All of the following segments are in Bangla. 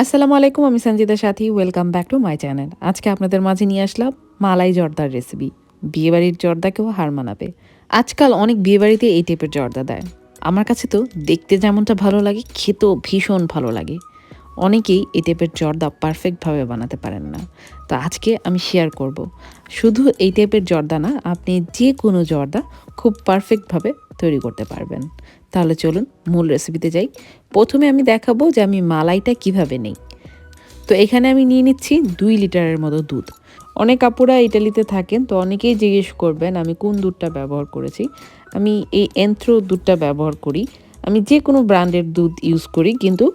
আসসালামু আলাইকুম, আমি Sanjita Sathi. Welcome back to my channel আজকে আপনাদের মাঝে নিয়ে আসলাম মালাই জর্দার রেসিপি বিয়েবাড়ির জর্দাকেও হার মানাবে। আজকাল অনেক বিয়েবাড়িতে এই টাইপের জর্দা দেয়। আমার কাছে তো দেখতে যেমনটা ভালো লাগে, খেতেও ভীষণ ভালো লাগে। অনেকেই এই টাইপের জর্দা পারফেক্টভাবে বানাতে পারেন না। তো আজকে আমি শেয়ার করব। শুধু এই টাইপের জর্দা না, আপনি যে কোনো জর্দা খুব পারফেক্টভাবে তৈরি করতে পারবেন। তাহলে চলুন মূল রেসিপিতে যাই। প্রথমে আমি দেখাবো যে আমি মালাইটা কীভাবে নেই। তো এখানে আমি নিয়ে নিচ্ছি দুই লিটারের মতো দুধ। অনেক আপুরা ইটালিতে থাকেন, তো অনেকেই জিজ্ঞেস করবেন, আমি কোন দুধটা ব্যবহার করেছি? আমি এই এন্থ্রো দুধটা ব্যবহার করি। আমি যে কোনো ব্র্যান্ডের দুধ ইউজ করি, কিন্তু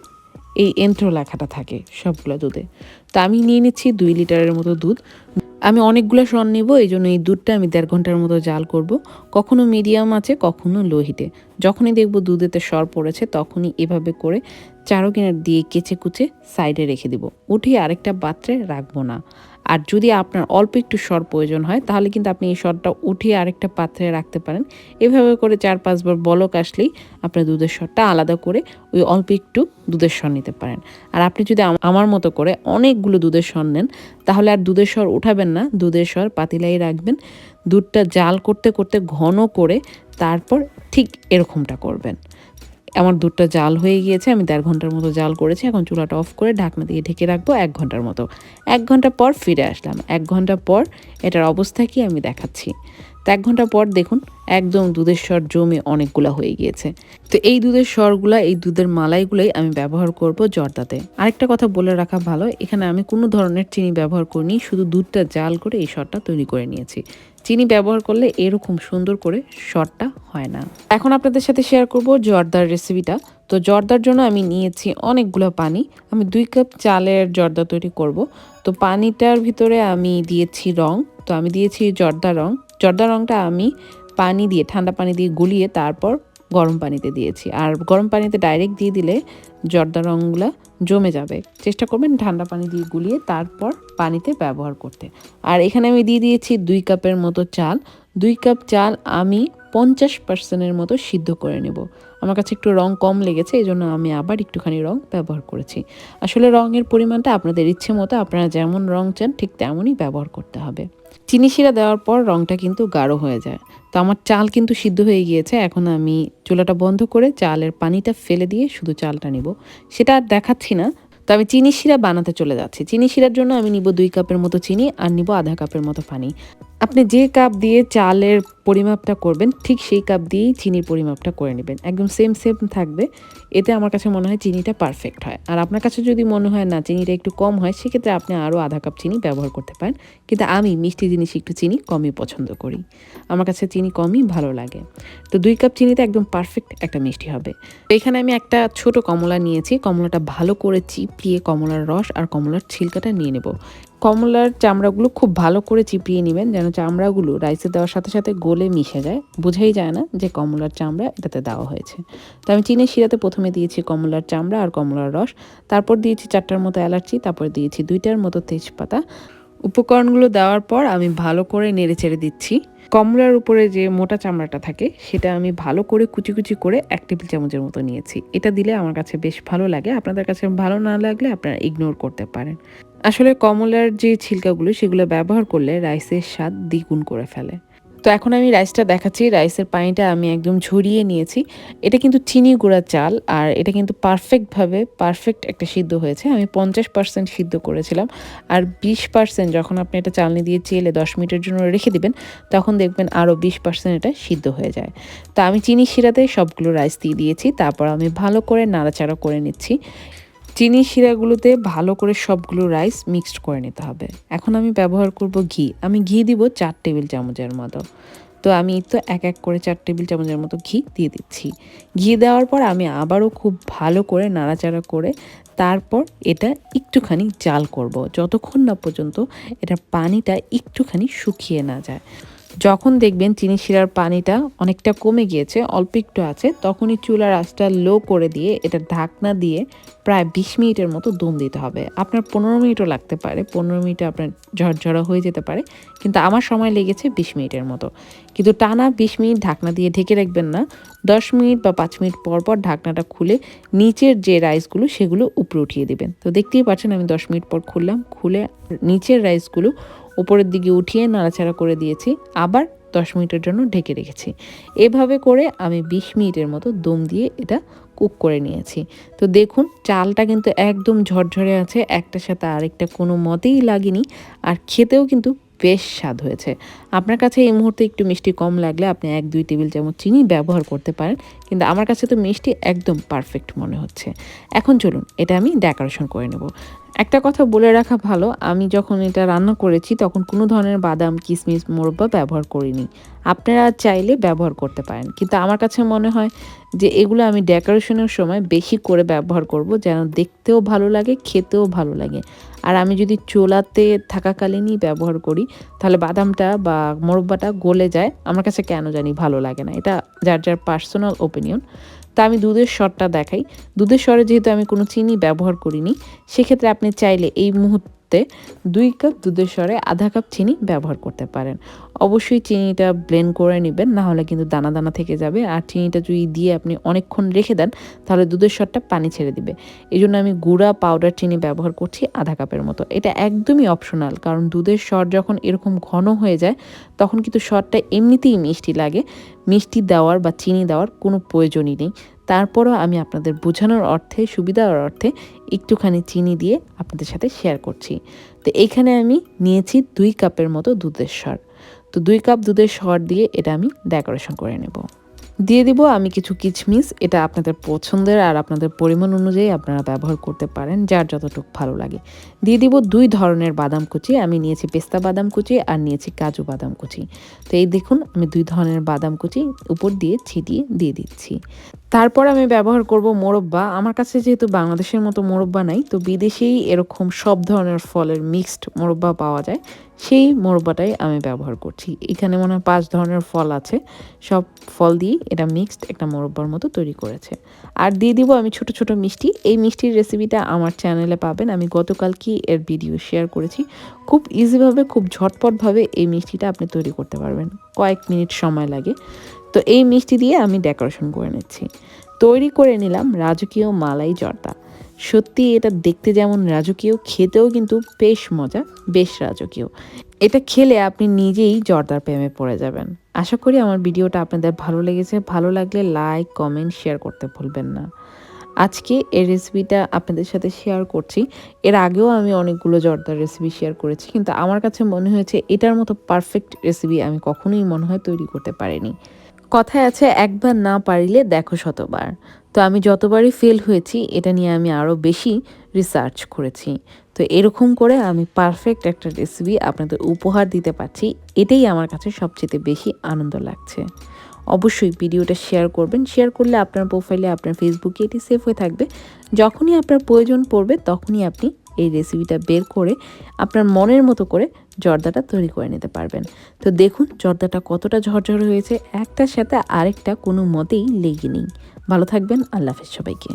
এই এন্থ্রো লেখাটা থাকে সবগুলো দুধে। তো আমি নিয়ে নিচ্ছি দুই লিটারের মতো দুধ। আমি অনেকগুলো সন নেব, এই জন্য এই দুধটা আমি দেড় ঘণ্টার মতো জাল করব। কখনো মিডিয়াম আছে, কখনো লোহিতে। যখনই দেখব দুধেতে সর পড়েছে, তখনই এভাবে করে চারো কিনার দিয়ে কেচে কুচে সাইডে রেখে দিব। উঠিয়ে আরেকটা পাত্রে রাখব না। আর যদি আপনার অল্প একটু সর প্রয়োজন হয়, তাহলে কিন্তু আপনি এই সরটা উঠিয়ে আরেকটা পাত্রে রাখতে পারেন। এভাবে করে চার পাঁচবার বলক আসলেই আপনার দুধের সরটা আলাদা করে ওই অল্প একটু দুধের সর নিতে পারেন। আর আপনি যদি আমার মতো করে অনেকগুলো দুধের সর নেন, তাহলে আর দুধের সর উঠাবেন না, দুধের সর পাতিলাই রাখবেন, দুধটা জাল করতে করতে ঘন করে তারপর ঠিক এরকমটা করবেন। আমার দুধটা জাল হয়ে গিয়েছে, আমি দেড় ঘণ্টার মতো জাল করেছি, এখন চুলাটা অফ করে ঢাকনা দিয়ে ঢেকে রাখব এক ঘণ্টার মতো। এক ঘণ্টা পর ফিরে আসলাম, এক ঘণ্টা পর এটার অবস্থা কি আমি দেখাচ্ছি। তো এক ঘণ্টা পর দেখুন, একদম দুধের স্বর জমে অনেকগুলা হয়ে গিয়েছে। তো এই দুধের স্বরগুলা, এই দুধের মালাইগুলোই আমি ব্যবহার করব জর্দাতে। আরেকটা কথা বলে রাখা ভালো, এখানে আমি কোনো ধরনের চিনি ব্যবহার করিনি, শুধু দুধটা জাল করে এই স্বরটা তৈরি করে নিয়েছি। চিনি ব্যবহার করলে এরকম সুন্দর করে শর্টটা হয় না। এখন আপনাদের সাথে শেয়ার করব জর্দার রেসিপিটা তো জর্দার জন্য আমি নিয়েছি অনেকগুলো পানি। আমি দুই কাপ চালের জর্দা তৈরি করব। তো পানিটার ভিতরে আমি দিয়েছি রং। তো আমি দিয়েছি জর্দা রং। জর্দা রংটা আমি পানি দিয়ে, ঠান্ডা পানি দিয়ে গুলিয়ে তারপর গরম পানিতে দিয়েছি। আর গরম পানিতে ডাইরেক্ট দিয়ে দিলে জর্দা রঙগুলো জমে যাবে। চেষ্টা করবেন ঠান্ডা পানি দিয়ে গুলিয়ে তারপর পানিতে ব্যবহার করতে। আর এখানে আমি দিয়ে দিয়েছি দুই কাপের মতো চাল। দুই কাপ চাল আমি পঞ্চাশ পার্সেন্টের মতো সিদ্ধ করে নেব। আমার কাছে একটু রং কম লেগেছে এই জন্য আমি আবার একটুখানি রং ব্যবহার করেছি। আসলে রঙের পরিমাণটা আপনাদের ইচ্ছে মতো, আপনারা যেমন রং চান, ঠিক তেমনই ব্যবহার করতে হবে। চিনি শিরা দেওয়ার পর রঙটা কিন্তু গাঢ় হয়ে যায়। তো আমার চাল কিন্তু সিদ্ধ হয়ে গিয়েছে, এখন আমি চুলাটা বন্ধ করে চালের পানিটা ফেলে দিয়ে শুধু চালটা নিব। সেটা আর দেখাচ্ছি না তো আমি চিনি শিরা বানাতে চলে যাচ্ছি। চিনি শিরার জন্য আমি নিব দুই কাপের মতো চিনি আর নিব আধা কাপের মতো পানি। আপনি যে কাপ দিয়ে চালের পরিমাপটা করবেন, ঠিক সেই কাপ দিয়েই চিনির পরিমাপটা করে নেবেন। একদম সেম সেম থাকবে। এতে আমার কাছে মনে হয় চিনিটা পারফেক্ট হয়। আর আপনার কাছে যদি মনে হয় না, চিনিটা একটু কম হয়, সেক্ষেত্রে আপনি আরও আধা কাপ চিনি ব্যবহার করতে পারেন। কিন্তু আমি মিষ্টি জিনিস একটু চিনি কমই পছন্দ করি। আমার কাছে চিনি কমই ভালো লাগে। তো দুই কাপ চিনিতে একদম পারফেক্ট একটা মিষ্টি হবে। এখানে আমি একটা ছোট কমলা নিয়েছি। কমলাটা ভালো করে চিপিয়ে কমলার রস আর কমলার ছিলকাটা নিয়ে নেব। কমলার চামড়াগুলো খুব ভালো করে চিপিয়ে নেবেন, যেন চামড়াগুলো রাইসে দেওয়ার সাথে সাথে গলে মিশে যায়। বোঝাই যায় না যে কমলার চামড়া এটাতে দেওয়া হয়েছে। তো আমি চিনের শিরাতে প্রথমে দিয়েছি কমলার চামড়া আর কমলার রস, তারপর দিয়েছি চারটার মতো এলাচি, তারপর দিয়েছি দুইটার মতো তেজপাতা। উপকরণগুলো দেওয়ার পর আমি ভালো করে নেড়ে চেড়ে দিচ্ছি। কমলার উপরে যে মোটা চামড়াটা থাকে, সেটা আমি ভালো করে কুচি কুচি করে এক টেবিল চামচের মতো নিয়েছি। এটা দিলে আমার কাছে বেশ ভালো লাগে। আপনাদের কাছে ভালো না লাগলে আপনারা ইগনোর করতে পারেন। আসলে কমলার যে ছিলকাগুলো সেগুলো ব্যবহার করলে রাইসের স্বাদ দ্বিগুণ করে ফেলে। তো এখন আমি রাইসটা দেখাচ্ছি। রাইসের পানিটা আমি একদম ঝরিয়ে নিয়েছি। এটা কিন্তু চিনি গুঁড়া চাল আর এটা কিন্তু পারফেক্টভাবে পারফেক্ট একটা সিদ্ধ হয়েছে। আমি পঞ্চাশ পার্সেন্ট সিদ্ধ করেছিলাম আর বিশ পার্সেন্ট যখন আপনি এটা চালনি দিয়ে চেলে দশ মিনিটের জন্য রেখে দিবেন, তখন দেখবেন আরও বিশ পার্সেন্ট এটা সিদ্ধ হয়ে যায়। তো আমি চিনি শিরাতে সবগুলো রাইস দিয়ে দিয়েছি। তারপর আমি ভালো করে নাড়াচাড়া করে নিচ্ছি। চিনি শিরাগুলোতে ভালো করে সবগুলো রাইস মিক্সড করে নিতে হবে। এখন আমি ব্যবহার করব ঘি। আমি ঘি দিব চার টেবিল চামচের মতো। তো আমি তো এক এক করে চার টেবিল চামচের মতো ঘি দিয়ে দিচ্ছি। ঘি দেওয়ার পর আমি আবারও খুব ভালো করে নাড়াচাড়া করে তারপর এটা একটুখানি জাল করব। যতক্ষণ না পর্যন্ত এটার পানিটা একটুখানি শুকিয়ে না যায়। যখন দেখবেন চিনি শিরার পানিটা অনেকটা কমে গিয়েছে, অল্প একটু আছে, তখনই চুলার আঁচটা লো করে দিয়ে এটা ঢাকনা দিয়ে প্রায় বিশ মিনিটের মতো দম দিতে হবে। আপনার পনেরো মিনিটও লাগতে পারে, পনেরো মিনিটে আপনার ঝরঝরা হয়ে যেতে পারে, কিন্তু আমার সময় লেগেছে বিশ মিনিটের মতো। কিন্তু টানা বিশ মিনিট ঢাকনা দিয়ে ঢেকে রাখবেন না, দশ মিনিট বা পাঁচ মিনিট পর পর ঢাকনাটা খুলে নিচের যে রাইসগুলো সেগুলো উপরে উঠিয়ে দেবেন। তো দেখতেই পাচ্ছেন আমি দশ মিনিট পর খুললাম, খুলে নিচের রাইসগুলো উপরের দিকে উঠিয়ে নাড়াচাড়া করে দিয়েছি, আবার দশ মিনিটের জন্য ঢেকে রেখেছি। এভাবে করে আমি বিশ মিনিটের মতো দম দিয়ে এটা কুক করে নিয়েছি। তো দেখুন, চালটা কিন্তু একদম ঝরঝরে আছে, একটার সাথে আরেকটা কোনো মতেই লাগেনি, আর খেতেও কিন্তু বেশ স্বাদ হয়েছে। আপনার কাছে এই মুহূর্তে একটু মিষ্টি কম লাগলে আপনি এক, দুই টেবিল চামচ চিনি ব্যবহার করতে পারেন, কিন্তু আমার কাছে তো মিষ্টি একদম পারফেক্ট মনে হচ্ছে। এখন চলুন, এটা আমি ডেকোরেশন করে নেব। একটা কথা বলে রাখা ভালো, আমি যখন এটা রান্না করেছি তখন কোনো ধরনের বাদাম কিশমিশ মোরব্বা ব্যবহার করিনি। আপনারা চাইলে ব্যবহার করতে পারেন, কিন্তু আমার কাছে মনে হয় যে এগুলো আমি ডেকোরেশনের সময় বেশি করে ব্যবহার করব যেন দেখতেও ভালো লাগে, খেতেও ভালো লাগে। আর আমি যদি চোলাতে থাকাকালীনই ব্যবহার করি, তাহলে বাদামটা বা মোরব্বাটা গলে যায়। আমার কাছে কেন জানি ভালো লাগে না। এটা যার যার পার্সোনাল ওপিনিয়ন তা আমি দুধের স্বরটা দেখাই। দুধের স্বরে যেহেতু আমি কোনো চিনি ব্যবহার করিনি, সেক্ষেত্রে আপনি চাইলে এই মুহূর্তে দুই কাপ দুধের স্বরে আধা কাপ চিনি ব্যবহার করতে পারেন। অবশ্যই চিনিটা ব্লেন্ড করে নেবেন, না হলে কিন্তু দানা দানা থেকে যাবে। আর চিনিটা যদি দিয়ে আপনি অনেকক্ষণ রেখে দেন, তাহলে দুধের স্বরটা পানি ছেড়ে দিবে। এই জন্য আমি গুঁড়া পাউডার চিনি ব্যবহার করছি আধা কাপের মতো। এটা একদমই অপশনাল কারণ দুধের স্বর যখন এরকম ঘন হয়ে যায়, তখন কিন্তু স্বরটা এমনিতেই মিষ্টি লাগে। মিষ্টি দেওয়ার বা চিনি দেওয়ার কোনো প্রয়োজনই নেই। তারপরও আমি আপনাদের বোঝানোর অর্থে, সুবিধার অর্থে একটুখানি চিনি দিয়ে আপনাদের সাথে শেয়ার করছি। তো এখানে আমি নিয়েছি দুই কাপের মতো দুধের স্বর তো দুই কাপ দুধের স্বর দিয়ে এটা আমি ডেকোরেশন করে নেব। দিয়ে দিব আমি কিছু কিচমিস এটা আপনাদের পছন্দের আর আপনাদের পরিমাণ অনুযায়ী আপনারা ব্যবহার করতে পারেন, যার যতটুকু ভালো লাগে। দিয়ে দিব দুই ধরনের বাদাম কুচি, আমি নিয়েছি পেস্তা বাদাম কুচি আর নিয়েছি কাজু বাদাম কুচি। তো এই দেখুন, আমি দুই ধরনের বাদাম কুচি উপর দিয়ে ছিটিয়ে দিয়ে দিচ্ছি। তারপর আমি ব্যবহার করব মোরব্বা। আমার কাছে যেহেতু বাংলাদেশের মতো মোরব্বা নাই, তো বিদেশেই এরকম সব ধরনের ফলের মিক্সড মোরব্বা পাওয়া যায়। সেই মোরব্বাটাই আমি ব্যবহার করছি। এখানে মনে হয় পাঁচ ধরনের ফল আছে। সব ফল দিয়ে এটা মিক্সড একটা মোরব্বার মতো তৈরি করেছে। আর দিয়ে দিব আমি ছোট ছোট মিষ্টি। এই মিষ্টির রেসিপিটা আমার চ্যানেলে পাবেন। আমি গতকাল কি এর ভিডিও শেয়ার করেছি। খুব ইজিভাবে খুব ঝটপটভাবে এই মিষ্টিটা আপনি তৈরি করতে পারবেন। কয়েক মিনিট সময় লাগে। তো এই মিষ্টি দিয়ে আমি ডেকোরেশন করে নিচ্ছি। তৈরি করে নিলাম রাজকীয় মালাই জর্দা। সত্যি এটা দেখতে যেমন রাজকীয়, খেতেও কিন্তু বেশ মজা, বেশ রাজকীয়। এটা খেলে আপনি নিজেই জর্দার প্রেমে পড়ে যাবেন। আশা করি আমার ভিডিওটা আপনাদের ভালো লেগেছে। ভালো লাগলে লাইক কমেন্ট শেয়ার করতে ভুলবেন না। আজকে এই রেসিপিটা আপনাদের সাথে শেয়ার করছি। এর আগেও আমি অনেকগুলো জর্দার রেসিপি শেয়ার করেছি, কিন্তু আমার কাছে মনে হয়েছে এটার মতো পারফেক্ট রেসিপি আমি কখনোই মনে হয় তৈরি করতে পারিনি। কথায় আছে, একবার না পারিলে দেখো শতবার। তো আমি যতবারই ফেল হয়েছি, এটা নিয়ে আমি আরও বেশি রিসার্চ করেছি। তো এরকম করে আমি পারফেক্ট একটা রেসিপি আপনাদের উপহার দিতে পারছি। এটাই আমার কাছে সবচেয়ে বেশি আনন্দ লাগছে। অবশ্যই ভিডিওটা শেয়ার করবেন। শেয়ার করলে আপনার প্রোফাইলে আপনার ফেসবুকে এটি সেভ হয়ে থাকবে। যখনই আপনার প্রয়োজন পড়বে, তখনই আপনি এই রেসিপিটা বের করে আপনার মনের মতো করে জর্দাটা তৈরি করে নিতে পারবেন। তো দেখুন জর্দাটা কতটা ঝরঝর হয়েছে, একটার সাথে আরেকটা কোনো মতেই লেগে নেই। ভালো থাকবেন, আল্লাহ হাফেজ সবাইকে।